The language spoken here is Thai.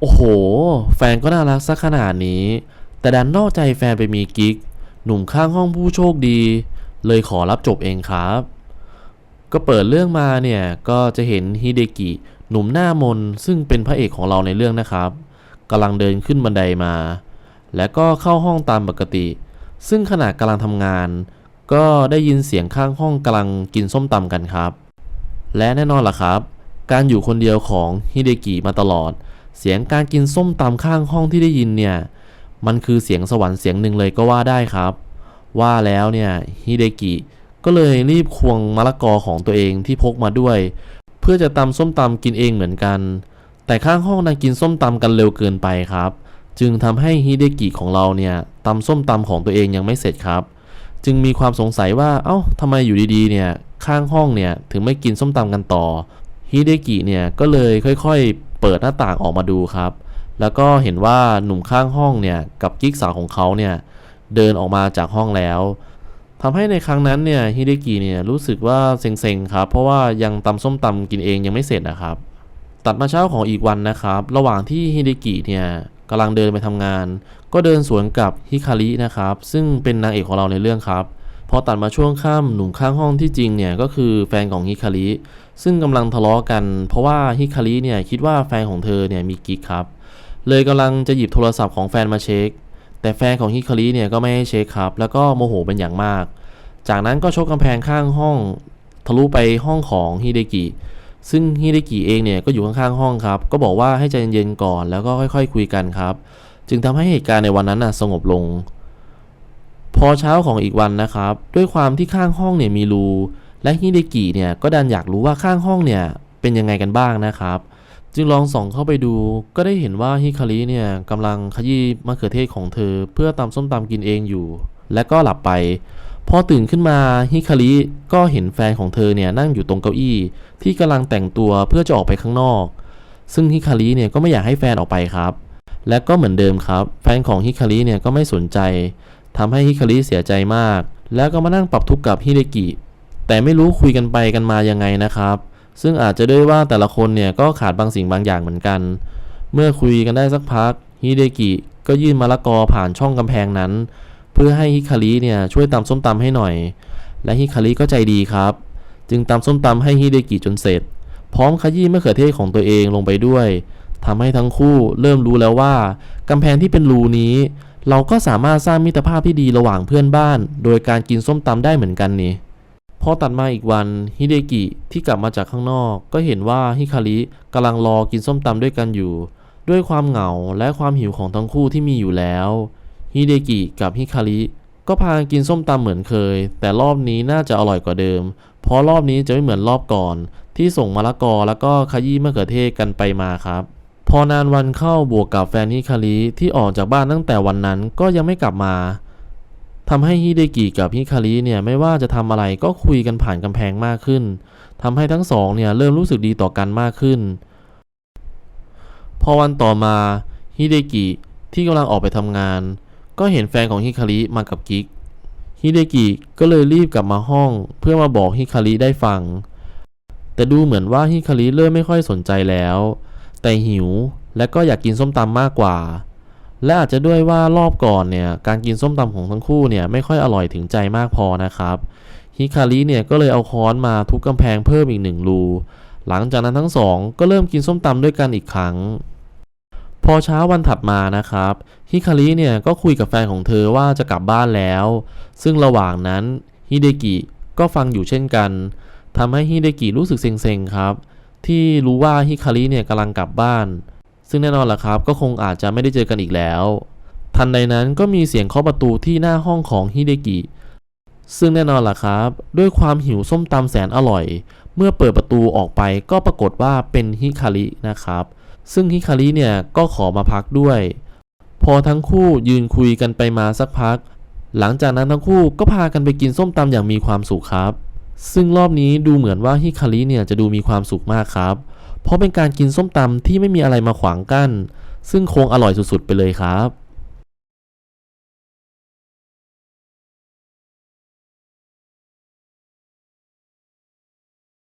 โอ้โห แฟนก็น่ารักสักขนาดนี้ แต่ดันนอกใจแฟนไปมีกิ๊ก หนุ่มข้างห้องผู้โชคดี เลยขอรับจบเองครับ ก็เปิดเรื่องมาเนี่ย ก็จะเห็นฮิเดกิ หนุ่มหน้ามนซึ่งเป็นพระเอกของเราในเรื่องนะครับกำลังเดินขึ้นบันไดมา และก็เข้าห้องตามปกติ ซึ่งขณะกำลังทำงาน ก็ได้ยินเสียงข้างห้องกำลังกินส้มตำกันครับ และแน่นอนล่ะครับ การอยู่คนเดียวของฮิเดกิมาตลอด เสียงการกินส้มตำข้างห้องที่ได้ยินเนี่ย มันคือเสียงสวรรค์เสียงหนึ่งเลยก็ว่าได้ครับ ว่าแล้วเนี่ยฮิเดกิก็เลยรีบควงมะละกอของตัวเองที่พกมาด้วย เพื่อจะตำส้มตำกินเองเหมือนกัน แต่ข้างห้องนั้นกินส้มตำกันเร็วเกินไปครับ จึงทำให้ฮิเดกิของเราเนี่ยตำส้มตำของตัวเองยังไม่เสร็จครับ จึงมีความสงสัยว่าเอ้าทำไมอยู่ดีๆเนี่ยข้างห้องเนี่ยถึงไม่กินส้มตำกันต่อฮิเดกิเนี่ยก็เลยค่อยๆ เปิดหน้าต่างออกมาดูครับ แล้วก็เห็นว่าหนุ่มข้างห้องเนี่ยกับกิ๊กสาวของเขาเนี่ยเดินออกมาจากห้องแล้วทำให้ในครั้งนั้นเนี่ยฮิเดกิเนี่ยรู้สึกว่าเซ็งๆครับ เพราะว่ายังตำส้มตำกินเองยังไม่เสร็จนะครับ ตัดมาเช้าของอีกวันนะครับ ระหว่างที่ฮิเดกิเนี่ยกำลังเดินไปทำงาน ก็เดินสวนกับฮิคารินะครับ ซึ่งเป็นนางเอกของเราในเรื่องครับ พอตัดมาช่วงค่ำหนุ่มข้างห้องที่จริงเนี่ยก็คือแฟนของฮิคาริซึ่งกำลังทะเลาะกัน เพราะว่าฮิคาริเนี่ยคิดว่าแฟนของเธอเนี่ยมีกิ๊กครับ เลยกำลังจะหยิบโทรศัพท์ของแฟนมาเช็ค แต่แฟนของฮิคาริเนี่ยก็ไม่ให้เช็คครับ แล้วก็โมโหเป็นอย่างมาก จากนั้นก็ชกกำแพงข้างห้อง ทะลุไปห้องของฮิเดกิซึ่งฮิเดกิเองเนี่ยก็อยู่ข้างๆห้องครับ ก็บอกว่าให้ใจเย็นๆก่อนแล้วก็ค่อยๆ คุยกันครับ จึงทำให้เหตุการณ์ในวันนั้นน่ะสงบลง พอเช้าของอีกวันนะครับ ด้วยความที่ข้างห้องเนี่ยมีรูและฮิเดกิเนี่ยก็ดันอยากรู้ว่าข้างห้องเนี่ยเป็นยังไงกันบ้างนะครับ จึงลองส่องเข้าไปดูก็ได้เห็นว่าฮิคาริเนี่ยกำลังขยี้มะเขือเทศของเธอ เพื่อตำส้มตำกินเองอยู่ และก็หลับไป พอตื่นขึ้นมาฮิคาริก็เห็นแฟนของเธอเนี่ยนั่งอยู่ตรงเก้าอี้ ที่กำลังแต่งตัวเพื่อจะออกไปข้างนอก ซึ่งฮิคาริเนี่ยก็ไม่อยากให้แฟนออกไปครับ และก็เหมือนเดิมครับ แฟนของฮิคาริเนี่ยก็ไม่สนใจ ทำให้ฮิคาริเสียใจมาก แล้วก็มานั่งปรับทุกข์กับฮิเดกิ แต่ไม่รู้คุยกันไปกันมายังไงนะครับ ซึ่งอาจจะด้วยว่าแต่ละคนเนี่ยก็ขาดบางสิ่งบางอย่างเหมือนกัน เมื่อคุยกันได้สักพักฮิเดกิก็ยื่นมะละกอผ่านช่องกำแพงนั้น เพื่อให้ฮิคาริเนี่ยช่วยตำส้มตำให้หน่อย และฮิคาริก็ใจดีครับ จึงตำส้มตำให้ฮิเดกิจนเสร็จ พร้อมขยี้มะเขือเทศของตัวเองลงไปด้วยทำให้ทั้งคู่เริ่มรู้แล้วว่ากำแพงที่เป็นรูนี้ เราก็สามารถสร้างมิตรภาพที่ดีระหว่างเพื่อนบ้าน โดยการกินส้มตำได้เหมือนกันนี่พอตัดมาอีกวันฮิเดกิที่กลับมาจากข้างนอก ก็เห็นว่าฮิคาริกำลังรอกินส้มตำด้วยกันอยู่ ด้วยความเหงาและความหิวของทั้งคู่ที่มีอยู่แล้วฮิเดกิกับฮิคาริก็พากินส้มตำเหมือนเคย แต่รอบนี้น่าจะอร่อยกว่าเดิม เพราะรอบนี้จะไม่เหมือนรอบก่อน ที่ส่งมะละกอแล้วก็ขยี้มะเขือเทศกันไปมาครับ พอนานวันเข้าบวกกับแฟนฮิคาริที่ออกจากบ้านตั้งแต่วันนั้นก็ยังไม่กลับมาทำให้ฮิเดกิกับฮิคาริเนี่ยไม่ว่าจะทำอะไรก็คุยกันผ่านกำแพงมากขึ้นทำให้ทั้งสองเนี่ยเริ่มรู้สึกดีต่อกันมากขึ้น พอวันต่อมาฮิเดกิที่กำลังออกไปทำงาน ก็เห็นแฟนของฮิคาริมากับกิ๊กฮิเดกิก็เลยรีบกลับมาห้องเพื่อมาบอกฮิคาริได้ฟัง แต่ดูเหมือนว่าฮิคาริเริ่มไม่ค่อยสนใจแล้ว แต่หิวและก็อยากกินส้มตำมากกว่า และอาจจะด้วยว่ารอบก่อนเนี่ยการกินส้มตำของทั้งคู่เนี่ยไม่ค่อยอร่อยถึงใจมากพอนะครับฮิคาริเนี่ยก็เลยเอาค้อนมาทุบกำแพงเพิ่มอีกหนึ่งรูหลังจากนั้นทั้งสองก็เริ่มกินส้มตำด้วยกันอีกครั้ง พอเช้าวันถัดมานะครับฮิคาริเนี่ยก็คุยกับแฟนของเธอว่าจะกลับบ้านแล้ว ซึ่งระหว่างนั้นฮิเดกิก็ฟังอยู่เช่นกันทำให้ฮิเดกิรู้สึกเซ็งๆครับ ที่รู้ว่าฮิคาริเนี่ยกำลังกลับบ้าน ซึ่งแน่นอนล่ะครับก็คงอาจจะไม่ได้เจอกันอีกแล้ว ทันใดนั้นก็มีเสียงเคาะประตูที่หน้าห้องของฮิเดกิ ซึ่งแน่นอนล่ะครับ ด้วยความหิวส้มตำแสนอร่อย เมื่อเปิดประตูออกไปก็ปรากฏว่าเป็นฮิคารินะครับ ซึ่งฮิคาริเนี่ยก็ขอมาพักด้วย พอทั้งคู่ยืนคุยกันไปมาสักพัก หลังจากนั้นทั้งคู่ก็พากันไปกินส้มตำอย่างมีความสุขครับ ซึ่งรอบนี้ดูเหมือนว่าฮิคาริเนี่ยจะดูมีความสุขมากครับ เพราะเป็นการกินส้มตำที่ไม่มีอะไรมาขวางกั้น ซึ่งคงอร่อยสุดๆไปเลยครับ